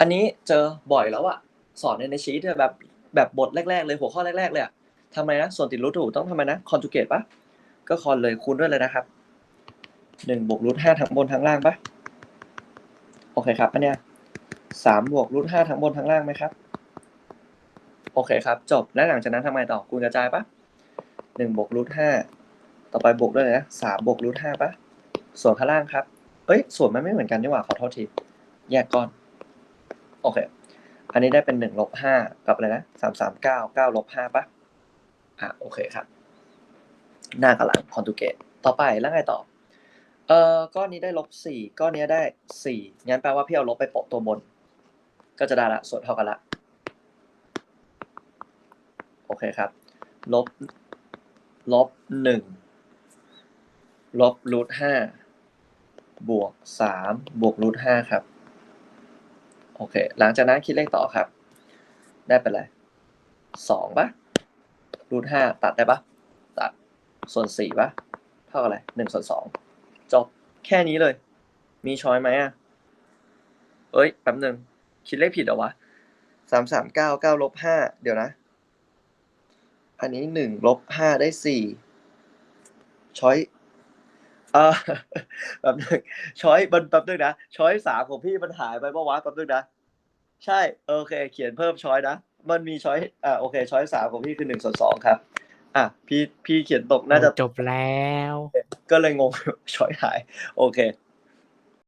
อันนี้เจอบ่อยแล้วอะสอนในในชีตแบบแบบบทแรก ๆ เลยหัวข้อแรกๆเลยอะทำไมนะส่วนติดรูทถูกต้องทำไมนะคอนจูเกตปะก็คอนเลยคูณด้วยเลยนะครับหนึ่งบวกรูทห้าทั้งบนทั้งล่างปะโอเคครับอันเนี้ยสามบวกรูทห้าทั้งบนทั้งล่างไหมครับ โอเคครับ จบแล้วหลังจากนั้นทำไงต่อคูณกระจายปะหนึ่งบวกรูทห้าต่อไปบวกด้วยเลยนะสามบวกรูทห้าปะส่วนข้างล่างครับเอ้ยส่วนมันไม่เหมือนกันนี่หว่าขอโทษทีแยกก้อน โอเค อันนี้ได้เป็นหนึ่งลบห้ากับอะไรนะสามสามเก้าเก้าลบห้าปะอะโอเคครับ หน้ากับหลังคอนจูเกตต่อไปแล้วไงต่อ เอ่อก้อนนี้ได้ลบสี่ก้อนนี้ได้สี่งั้นแปลว่าพี่เอาลบไปโปะตัวบน ก็จะได้ละส่วนเท่ากันละ โอเคครับ ลบ ลบหนึ่งลบรูทห้าบวกสามบวกรูทห้าครับ โอเค หลังจากนั้นคิดเลขต่อครับ ได้เป็นอะไรสองปะรูทห้าตัดได้ปะตัด ส่วนสี่ปะเท่ากับอะไรหนึ่งส่วนสองจบแค่นี้เลย มีช้อยไหมอะ เอ้ยแป๊บหนึ่งคิดเลขผิดเหรอวะสามสามเก้าเก้าลบห้าเดี๋ยวนะ อันนี้หนึ่งลบห้าได้สี่ช้อย เอ่อแป๊บนึงช้อยมันแป๊บนึงนะช้อยสามของพี่มันหายไปปะวะแป๊บนึงนะใช่โอเค เขียนเพิ่มช้อยนะมันมีช้อยอ่าโอเคช้อยสามของพี่คือหนึ่งส่วนสองครับ อะพี่พี่เขียนตกน่าจะจบแล้ว ก็เลยงงช้อยหาย โอเค